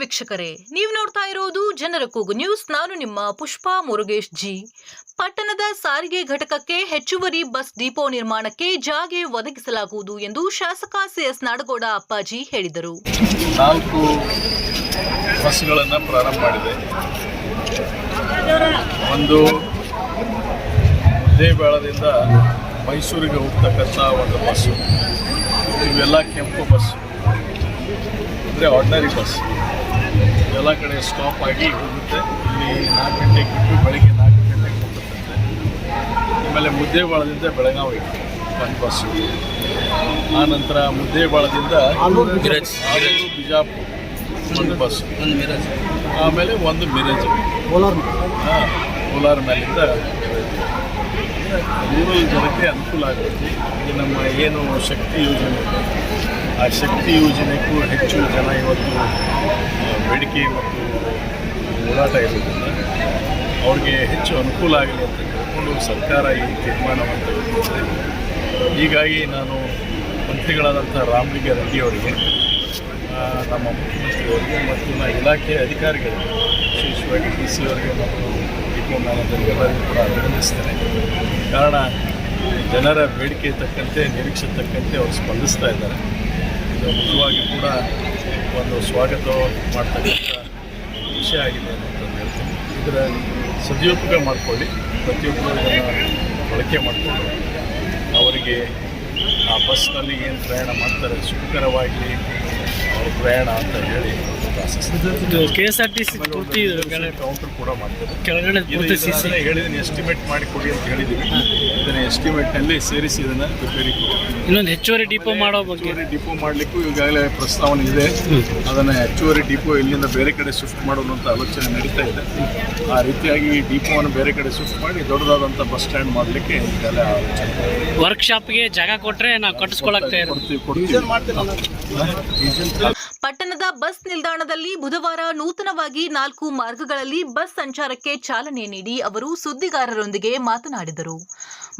ವೀಕ್ಷಕರೇ. ನೀವು ನೋಡ್ತಾ ಇರೋದು ಜನರ ಕೂಗು ನ್ಯೂಸ್. ನಾನು ನಿಮ್ಮ ಪುಷ್ಪಾ ಮುರುಗೇಶ್ ಜಿ. ಪಟ್ಟಣದ ಸಾರಿಗೆ ಘಟಕಕ್ಕೆ ಹೆಚ್ಚುವರಿ ಬಸ್ ಡಿಪೋ ನಿರ್ಮಾಣಕ್ಕೆ ಜಾಗೆ ಒದಗಿಸಲಾಗುವುದು ಎಂದು ಶಾಸಕ ಸಿಎಸ್ ನಾಡಗೌಡ ಅಪ್ಪಾಜಿ ಹೇಳಿದರು. ನಾಲ್ಕು ಬಸ್ಗಳನ್ನು ಪ್ರಾರಂಭ ಮಾಡಿದೆ. ಒಂದು ದೇವಾಳದಿಂದ ಮೈಸೂರಿಗೆ ಹೋಗ್ತಕ್ಕಂಥ ಒಂದು ಬಸ್ಸು. ಇವೆಲ್ಲ ಕೆಂಪು ಬಸ್ ಅಂದರೆ ಆರ್ಡಿನರಿ ಬಸ್ ಎಲ್ಲ ಕಡೆ ಸ್ಟಾಪ್ ಆಗಿ ಹೋಗುತ್ತೆ. ಇಲ್ಲಿ ನಾಲ್ಕು ಗಂಟೆಗೆ ಬಿಟ್ಟು ಬೆಳಗ್ಗೆ ನಾಲ್ಕು ಗಂಟೆಗೆ ಹೋಗುತ್ತಂತೆ ಆಮೇಲೆ ಮುದ್ದೇಬಾಳದಿಂದ ಬೆಳಗಾವಿ ಒಂದು ಬಸ್ಸು ಆ ನಂತರ ಮುದ್ದೇಬಾಳದಿಂದ ಬಿಜಾಪುರ ಒಂದು ಬಸ್ ಒಂದು ಮಿರಜ್ ಆಮೇಲೆ ಒಂದು ಮಿರೇಜ್ ಹಾಂ ಕೋಲಾರ ಮೇಲಿಂದ ರೂರಲ್ ಜನಕ್ಕೆ ಅನುಕೂಲ ಆಗುತ್ತೆ. ಈ ನಮ್ಮ ಏನು ಶಕ್ತಿ ಯೋಜನೆ. ಇದೆ ಆ ಶಕ್ತಿ ಯೋಜನೆಗೂ ಹೆಚ್ಚು ಜನ ಇವತ್ತು ಬೇಡಿಕೆ ಮತ್ತು ಹೋರಾಟ ಇರೋದ್ರಿಂದ ಅವ್ರಿಗೆ ಹೆಚ್ಚು ಅನುಕೂಲ ಆಗಲಿ ಅಂತ ಕೇಳಿಕೊಂಡು ಸರ್ಕಾರ ಈ ತೀರ್ಮಾನವನ್ನು ತೆಗೆದುಕೊಂಡಿದೆ ಹೀಗಾಗಿ ನಾನು ಮಂತ್ರಿಗಳಾದಂಥ ರಾಮಲಿಂಗ ರೆಡ್ಡಿ ಅವರಿಗೆ ಆ, ನಮ್ಮ ಮುಖ್ಯಮಂತ್ರಿಯವರಿಗೆ ಮತ್ತು ನಮ್ಮ ಇಲಾಖೆಯ ಅಧಿಕಾರಿಗಳಿಗೆ ವಿಶೇಷವಾಗಿ ಡಿ ಸಿ ಅವರಿಗೆ ಮತ್ತು ಡಿಪೋ ಮ್ಯಾನೇಜರ್ ಎಲ್ಲರಿಗೂ ಕೂಡ ಅಭಿನಂದಿಸ್ತೇನೆ. ಕಾರಣ ಜನರ ಬೇಡಿಕೆ ತಕ್ಕಂತೆ ನಿರೀಕ್ಷೆ ತಕ್ಕಂತೆ ಅವರು ಸ್ಪಂದಿಸ್ತಾ ಇದ್ದಾರೆ. ಇದು ನಿಜವಾಗಿ ಕೂಡ ಒಂದು ಸ್ವಾಗತ ಮಾಡ್ತಕ್ಕಂಥ ವಿಷಯ ಆಗಿದೆ ಅಂತ ಹೇಳ್ತೀನಿ. ಇದರ ಸದುಪಯೋಗ ಮಾಡಿಕೊಳ್ಳಿ ಪ್ರತಿಯೊಬ್ಬರು ಇದನ್ನು ಬಳಕೆ ಮಾಡಿಕೊಂಡು ಅವರಿಗೆ ಆ ಬಸ್ನಲ್ಲಿ ಏನು ಪ್ರಯಾಣ ಮಾಡ್ತಾರೆ, ಸುಖಕರವಾಗಿ ಅವ್ರ ಪ್ರಯಾಣ ಅಂತ ಹೇಳಿ ಆಶಿಸ್ತೀನಿ. K S R T C ಪೂರ್ತಿ ಕೌಂಟರ್ ಕೂಡ ಮಾಡ್ತಾರೆ ಕೆಳಗಡೆ ಪೂರ್ತಿ ಸಿ ಸಿ ಹೇಳಿದ್ದೀನಿ ಎಸ್ಟಿಮೇಟ್ ಮಾಡಿ ಕೊಡಿ ಅಂತ ಹೇಳಿದ್ದೀವಿ ಇದನ್ನು ಎಸ್ಟಿಮೇಟ್ನಲ್ಲಿ ಸೇರಿಸಿ ಇದನ್ನು ರಿಪೇರಿ ಕೊಡಿ ಇನ್ನೊಂದು ಹೆಚ್ಚುವರಿ ಡಿಪೋ ಮಾಡೋ ಬಗ್ಗೆ. ಹೆಚ್ಚುವರಿ ಡಿಪೋ ಮಾಡಲಿಕ್ಕೂ ಈಗಾಗಲೇ ಪ್ರಸ್ತಾವನೆ ಇದೆ. ಅದನ್ನು ಹೆಚ್ಚುವರಿ ಡಿಪೋ ಇಲ್ಲಿಂದ ಬೇರೆ ಕಡೆ ಶಿಫ್ಟ್ ಮಾಡುವಂಥ ಅಂತ ಆಲೋಚನೆ ನಡೀತಾ ಇದೆ. ಆ ರೀತಿಯಾಗಿ ಈ ಡಿಪೋವನ್ನು ಬೇರೆ ಕಡೆ ಶಿಫ್ಟ್ ಮಾಡಿ ದೊಡ್ಡದಾದಂಥ ಬಸ್ ಸ್ಟ್ಯಾಂಡ್ ಮಾಡಲಿಕ್ಕೆ ಈಗಾಗಲೇ ಆಲೋಚನೆ. ವರ್ಕ್ಶಾಪ್ಗೆ ಜಾಗ ಕೊಟ್ರೆ ನಾವು ಕಟ್ಟಿಸ್ಕೊಳಕ್ಕೆ ಕೊಡ್ತೀವಿ ಕೊಡ್ತೀವಿ. ಪಟ್ಟಣದ ಬಸ್ ನಿಲ್ದಾಣದಲ್ಲಿ ಬುಧವಾರ ನೂತನವಾಗಿ ನಾಲ್ಕು ಮಾರ್ಗಗಳಲ್ಲಿ ಬಸ್ ಸಂಚಾರಕ್ಕೆ ಚಾಲನೆ ನೀಡಿ ಅವರು ಸುದ್ದಿಗಾರರೊಂದಿಗೆ ಮಾತನಾಡಿದರು.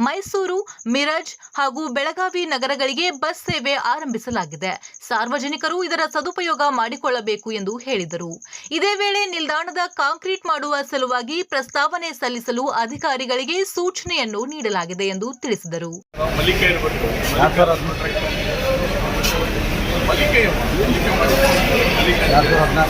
ಮೈಸೂರು, ಮಿರಜ್ ಹಾಗೂ ಬೆಳಗಾವಿ ನಗರಗಳಿಗೆ ಬಸ್ ಸೇವೆ ಆರಂಭಿಸಲಾಗಿದೆ. ಸಾರ್ವಜನಿಕರು ಇದರ ಸದುಪಯೋಗ ಮಾಡಿಕೊಳ್ಳಬೇಕು ಎಂದು ಹೇಳಿದರು. ಇದೇ ವೇಳೆ ನಿಲ್ದಾಣದ ಕಾಂಕ್ರೀಟ್ ಮಾಡುವ ಸಲುವಾಗಿ ಪ್ರಸ್ತಾವನೆ ಸಲ್ಲಿಸಲು ಅಧಿಕಾರಿಗಳಿಗೆ ಸೂಚನೆಯನ್ನು ನೀಡಲಾಗಿದೆ ಎಂದು ತಿಳಿಸಿದರು. আপনার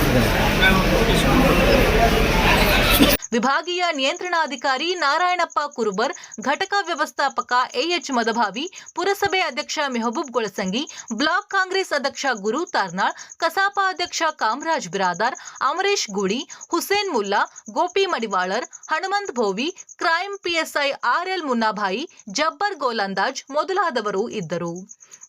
ವಿಭಾಗೀಯ ನಿಯಂತ್ರಣಾಧಿಕಾರಿ ನಾರಾಯಣಪ್ಪ ಕುರುಬರ್, ಘಟಕ ವ್ಯವಸ್ಥಾಪಕ ಎಎಚ್ ಮದಭಾವಿ, ಪುರಸಭೆ ಅಧ್ಯಕ್ಷ ಮೆಹಬೂಬ್ ಗೊಳಸಂಗಿ, ಬ್ಲಾಕ್ ಕಾಂಗ್ರೆಸ್ ಅಧ್ಯಕ್ಷ ಗುರು ತಾರ್ನಾಳ್, ಕಸಾಪ ಅಧ್ಯಕ್ಷ Kamaraj Biradar, Amaresh Gudi Hussain Mulla, Gopi Madivalar, Hanumanth Bhovi, crime PSI RL Munnabhai, Jabbar Golandaz ಮೊದಲಾದವರು ಇದ್ದರು.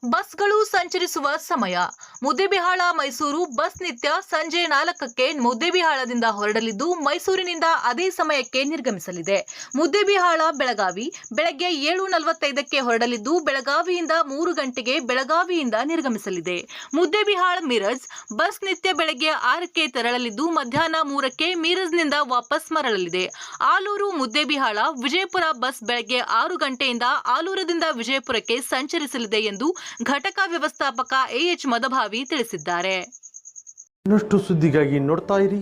ಬಸ್ಗಳು ಸಂಚರಿಸುವ ಸಮಯ. ಮುದ್ದೇಬಿಹಾಳ, ಮೈಸೂರು ಬಸ್ ನಿತ್ಯ ಸಂಜೆ ನಾಲ್ಕಕ್ಕೆ ಮುದ್ದೇಬಿಹಾಳದಿಂದ ಹೊರಡಲಿದ್ದು ಮೈಸೂರಿನಿಂದ ಅದೇ ಸಮಯಕ್ಕೆ ನಿರ್ಗಮಿಸಲಿದೆ. ಮುದ್ದೇಬಿಹಾಳ ಬೆಳಗಾವಿ ಬೆಳಗ್ಗೆ ಏಳು ನಲವತ್ತೈದಕ್ಕೆ ಹೊರಡಲಿದ್ದು ಬೆಳಗಾವಿಯಿಂದ ಮೂರು ಗಂಟೆಗೆ ಬೆಳಗಾವಿಯಿಂದ ನಿರ್ಗಮಿಸಲಿದೆ. ಮುದ್ದೇಬಿಹಾಳ ಮಿರಜ್ ಬಸ್ ನಿತ್ಯ ಬೆಳಗ್ಗೆ ಆರಕ್ಕೆ ತೆರಳಲಿದ್ದು ಮಧ್ಯಾಹ್ನ ಮೂರಕ್ಕೆ ಮೀರಜ್ನಿಂದ ವಾಪಸ್ ಮರಳಲಿದೆ. ಆಲೂರು ಮುದ್ದೇಬಿಹಾಳ ವಿಜಯಪುರ ಬಸ್ ಬೆಳಗ್ಗೆ ಆರು ಗಂಟೆಯಿಂದ ಆಲೂರದಿಂದ ವಿಜಯಪುರಕ್ಕೆ ಸಂಚರಿಸಲಿದೆ ಎಂದು ಘಟಕ ವ್ಯವಸ್ಥಾಪಕ ಎಎಚ್ ಮದಭಾವಿ ತಿಳಿಸಿದ್ದಾರೆ. ಇನ್ನಷ್ಟು ಸುದ್ದಿಗಾಗಿ ನೋಡ್ತಾ ಇರಿ.